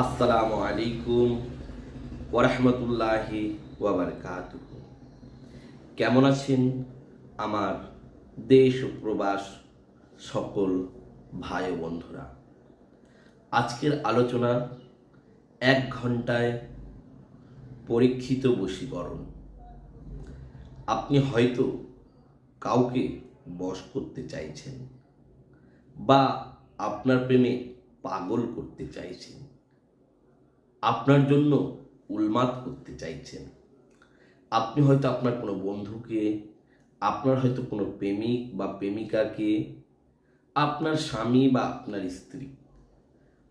আসসালামু আলাইকুম ওরহমতুল্লাহি ওয়াবারকাত কেমন আছেন আমার দেশ প্রবাস সকল ভাই ও বন্ধুরা? আজকের আলোচনা এক ঘন্টায় পরীক্ষিত বশীকরণ। আপনি হয়তো কাউকে বশ করতে চাইছেন বা আপনার প্রেমে পাগল করতে চাইছেন। আপনার জন্য উন্মাদ করতে চাইছেন। আপনি হয়তো আপনার কোনো বন্ধুকে, আপনার হয়তো কোনো প্রেমিক বা প্রেমিকাকে, আপনার স্বামী বা আপনার স্ত্রী,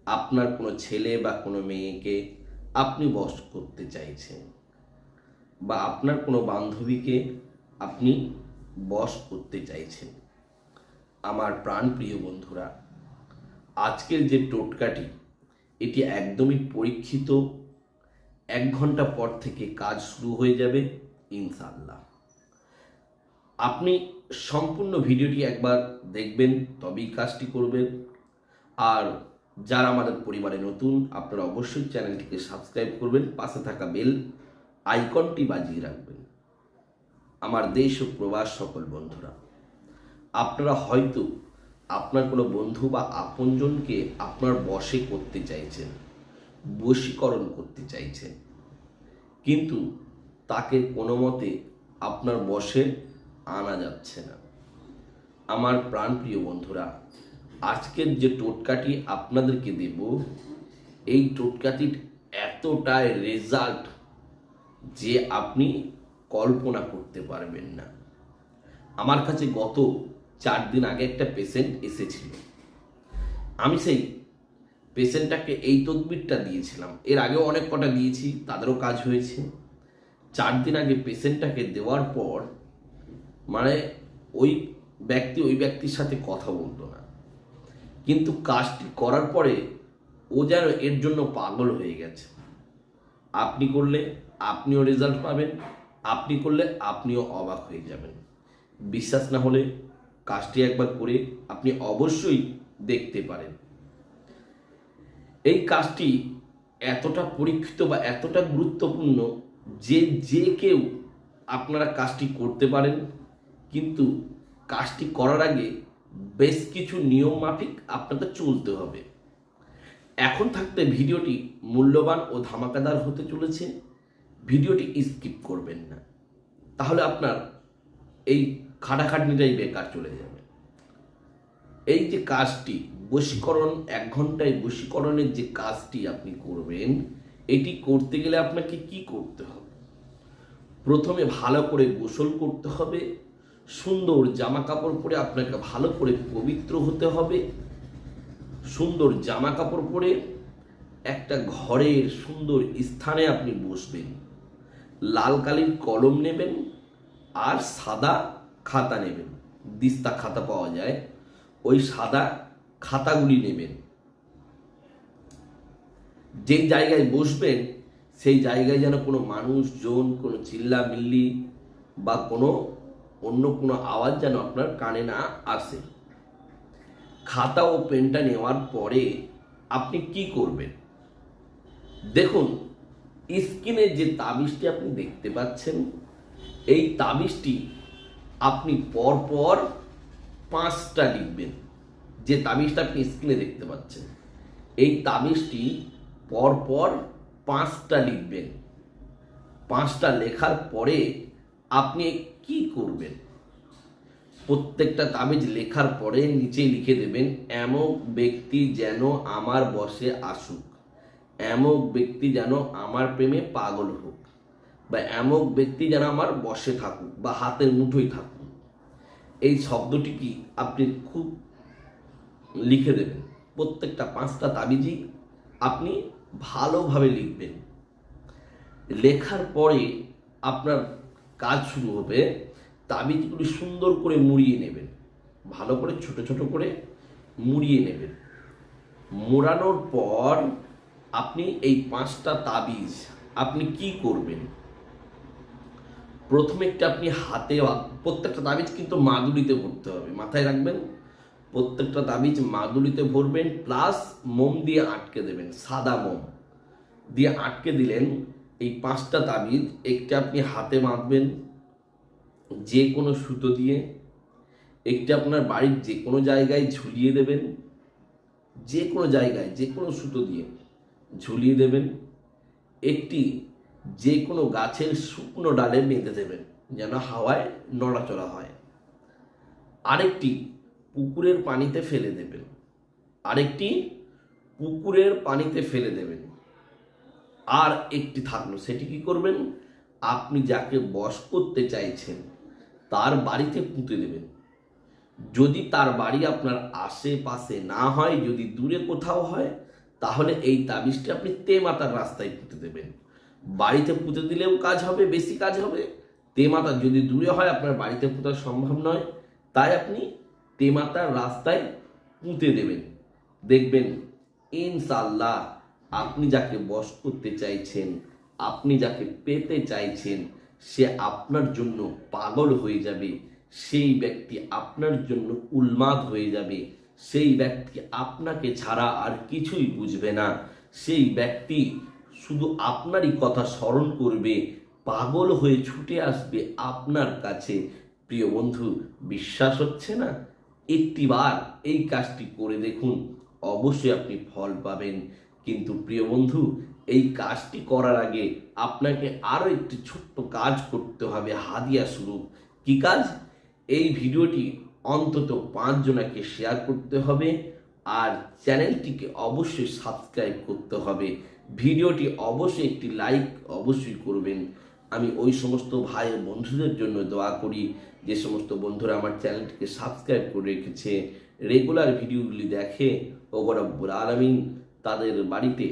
আপনার কোনো ছেলে বা কোনো মেয়েকে আপনি বশ করতে চাইছেন বা আপনার কোনো বান্ধবীকে আপনি বশ করতে চাইছেন। আমার প্রাণপ্রিয় বন্ধুরা, আজকের যে টোটকাটি এটি একদমই পরীক্ষিত। এক ঘণ্টা পর থেকে কাজ শুরু হয়ে যাবে ইনশাল্লাহ আপনি সম্পূর্ণ ভিডিওটি একবার দেখবেন, তবেই কাজটি করবেন। আর যারা আমাদের পরিবারে নতুন, আপনারা অবশ্যই চ্যানেলটিকে সাবস্ক্রাইব করবেন, পাশে থাকা বেল আইকনটি বাজিয়ে রাখবেন। আমার দেশ ও প্রবাস সকল বন্ধুরা, আপনারা হয়তো আপনার কোনো বন্ধু বা আপনজনকে আপনার বশে করতে চাইছেন, বশীকরণ করতে চাইছেন, কিন্তু তাকে কোনো মতে আপনার বশে আনা যাচ্ছে না। আমার প্রাণপ্রিয় বন্ধুরা, আজকের যে টোটকাটি আপনাদেরকে দেব, এই টোটকাটির এতটাই রেজাল্ট যে আপনি কল্পনা করতে পারবেন না। আমার কাছে গত চার দিন আগে একটা পেশেন্ট এসেছিল। আমি সেই পেশেন্টটাকে এই তদবিরটা দিয়েছিলাম। এর আগেও অনেক কটা দিয়েছি, তাদেরও কাজ হয়েছে। চার দিন আগে পেশেন্টটাকে দেওয়ার পর মানে ওই ব্যক্তি, ওই ব্যক্তির সাথে কথা বলতো না। কিন্তু কাজটি করার পরে ও যেন এর জন্য পাগল হয়ে গেছে। আপনি করলে আপনিও রেজাল্ট পাবেন, আপনি করলে আপনিও অবাক হয়ে যাবেন। বিশ্বাস না হলে কাজটি একবার করে আপনি অবশ্যই দেখতে পারেন। এই কাজটি এতটা পরীক্ষিত বা এতটা গুরুত্বপূর্ণ যে যে কেউ আপনারা কাজটি করতে পারেন, কিন্তু কাজটি করার আগে বেশ কিছু নিয়ম মাফিক আপনাকে চলতে হবে। এখন থাকতে ভিডিওটি মূল্যবান ও ধামাকাদার হতে চলেছে। ভিডিওটি স্কিপ করবেন না। তাহলে আপনার এই খাটাখাটনিটাই বেকার চলে যাবে। এই যে কাজটি, বশীকরণ, এক ঘন্টায় বশীকরণের যে কাজটি আপনি করবেন, এটি করতে গেলে আপনাকে কি করতে হবে? প্রথমে ভালো করে গোসল করতে হবে, সুন্দর জামা কাপড় পরে আপনাকে ভালো করে পবিত্র হতে হবে, সুন্দর জামা কাপড় পরে একটা ঘরের সুন্দর স্থানে আপনি বসবেন, লাল কালির কলম নেবেন আর সাদা খাতা নেবেন, দিস্তা খাতা পাওয়া যায়, ওই সাদা খাতাগুলি নেবেন। যেই জায়গায় বসবেন, সেই জায়গায় যেন কোনো মানুষজন, কোনো চিল্লা মিল্লি বা কোনো অন্য কোনো আওয়াজ যেন আপনার কানে না আসে। খাতা ও পেনটা নেওয়ার পরে আপনি কি করবেন? দেখুন, স্ক্রিনে যে তাবিজটি আপনি দেখতে পাচ্ছেন, এই তাবিজটি আপনি পরপর পাঁচটা লিখবেন। যে তাবিজটা আপনি স্ক্রিনে দেখতে পাচ্ছেন। এই তাবিজটি পরপর পাঁচটা লিখবেন। পাঁচটা লেখার পরে আপনি কি করবেন? প্রত্যেকটা তাবিজ লেখার পরে নিচে লিখে দেবেন, এমন ব্যক্তি যেন আমার বসে আসুক। এমক ব্যক্তি যেন আমার প্রেমে পাগল হোক। বা এমক ব্যক্তি যেন আমার বসে থাকুক বা হাতের মুঠোই থাকুক। এই শব্দটি কি আপনি খুব লিখে দেবেন? প্রত্যেকটা পাঁচটা তাবিজই আপনি ভালোভাবে লিখবেন। লেখার পরে আপনার কাজ শুরু হবে, তাবিজগুলি সুন্দর করে মুড়িয়ে নেবেন। ভালো করে, ছোট ছোট করে মুড়িয়ে নেবেন। মোড়ানোর পর আপনি এই পাঁচটা তাবিজ আপনি কি করবেন? প্রথমে একটা আপনি হাতে প্রত্যেকটা তাবিজ কিন্তু মাদুরিতে ভরতে হবে। মাথায় রাখবেন, প্রত্যেকটা তাবিজ মাদুলিতে ভরবেন প্লাস মোম দিয়ে আটকে দেবেন, সাদা মোম। দিয়ে আটকে দিলেন এই পাঁচটা তাবিজ, একটা আপনি হাতে বাঁধবেন যে কোনো সুতো দিয়ে, একটি আপনার বাড়ির যে কোনো জায়গায় ঝুলিয়ে দেবেন যে কোনো জায়গায় যে কোনো সুতো দিয়ে ঝুলিয়ে দেবেন। একটি যে কোনো গাছের শুকনো ডালে বেঁধে দেবেন, যেন হাওয়ায় নড়াচড়া হয়। আরেকটি, পুকুরের পানিতে ফেলে দেবেন। আরেকটি, পুকুরের পানিতে ফেলে দেবেন। আর একটি থাকল, সেটি কি করবেন? আপনি যাকে বশ করতে চাইছেন, তার বাড়িতে পুঁতে দেবেন। যদি তার বাড়ি আপনার আশেপাশে না হয়, যদি দূরে কোথাও হয়, তাহলে এই তাবিজটি আপনি তেমাতার রাস্তায় পুঁতে দেবেন। বাড়িতে পুঁতে দিলেও কাজ হবে, বেশি কাজ হবে। তেমাতা যদি দূরে হয়, আপনার বাড়িতে পুঁতা সম্ভব নয়। তাই আপনি তেমাতার রাস্তায় পুঁতে দেবেন। দেখবেন ইনশাল্লাহ আপনি যাকে বশ করতে চাইছেন, আপনি যাকে পেতে চাইছেন, সে আপনার জন্য পাগল হয়ে যাবে। সেই ব্যক্তি আপনার জন্য উন্মাদ হয়ে যাবে। সেই ব্যক্তি আপনাকে ছাড়া আর কিছুই বুঝবে না। সেই ব্যক্তি শুধু আপনারই কথা স্মরণ করবে, পাগল হয়ে ছুটে আসবে আপনার কাছে। প্রিয় বন্ধু, বিশ্বাস হচ্ছে না? একটিবার এই কাজটি করে দেখুন, অবশ্যই আপনি ফল পাবেন। কিন্তু প্রিয় বন্ধু, এই কাজটি করার আগে আপনাকে আরও একটি ছোট্ট কাজ করতে হবে, হাদিয়া স্বরূপ। কি কাজ? এই ভিডিওটি অন্তত পাঁচজনাকে শেয়ার করতে হবে আর চ্যানেলটিকে অবশ্যই সাবস্ক্রাইব করতে হবে। ভিডিওটি অবশ্যই একটি লাইক অবশ্যই করবেন। আমি ওই সমস্ত ভাই বন্ধুদের জন্য দোয়া করি। যে সমস্ত বন্ধুরা আমার চ্যানেলটিকে সাবস্ক্রাইব করে রেখেছে, রেগুলার ভিডিওগুলি দেখে ও রব্বুল আলমিন তাদের বাড়িতে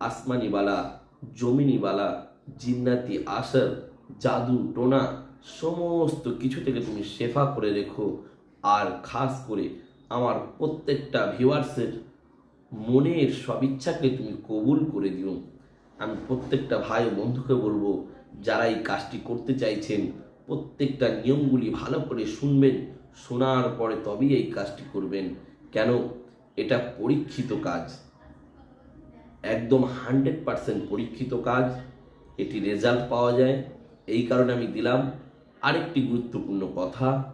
আসমানিবালা, জমিনিবালা, জিন্নাতি আসর, জাদু টোনা, সমস্ত কিছু থেকে তুমি শেফা করে রেখো। আর খাস করে আমার প্রত্যেকটা ভিউয়ার্সের মনের সব ইচ্ছাকে তুমি কবুল করে দিও। আমি প্রত্যেকটা ভাই ও বন্ধুকে বলব যারা এই কাজটি করতে চাইছেন, প্রত্যেকটা নিয়মগুলি ভালো করে শুনবেন, শোনার পরে তবেই এই কাজটি করবেন। কেন? এটা পরীক্ষিত কাজ। একদম হান্ড্রেড পারসেন্ট পরীক্ষিত কাজ। এটি রেজাল্ট পাওয়া যায়। এই কারণে আমি দিলাম। আরেকটি গুরুত্বপূর্ণ কথা,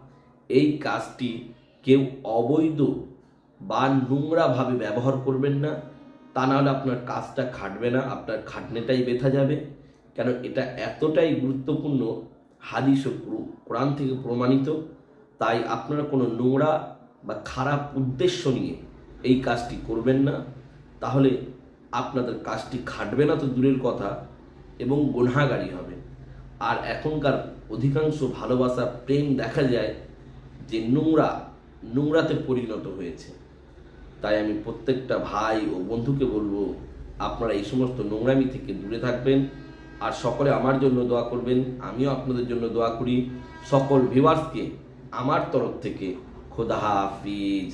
এই কাজটি কেউ অবৈধ বা নোংরাভাবে ব্যবহার করবেন না, তা নাহলে আপনার কাজটা খাটবে না, আপনার খাটনেটাই বেথা যাবে। কেন এটা এতটাই গুরুত্বপূর্ণ, হাদিস ও কোরআন থেকে প্রমাণিত, তাই আপনারা কোনো নোংরা বা খারাপ উদ্দেশ্য নিয়ে এই কাজটি করবেন না। তাহলে আপনাদের কাজটি খাটবে না তো দূরের কথা এবং গুনাগারি হবে। আর এখনকার অধিকাংশ ভালোবাসা প্রেম দেখা যায় যে নোংরা, নোংরাতে পরিণত হয়েছে। তাই আমি প্রত্যেকটা ভাই ও বন্ধুকে বলব, আপনারা এই সমস্ত নোংরামি থেকে দূরে থাকবেন আর সকলে আমার জন্য দোয়া করবেন, আমিও আপনাদের জন্য দোয়া করি। সকল ভিউয়ার্সকে আমার তরফ থেকে খোদা হাফিজ।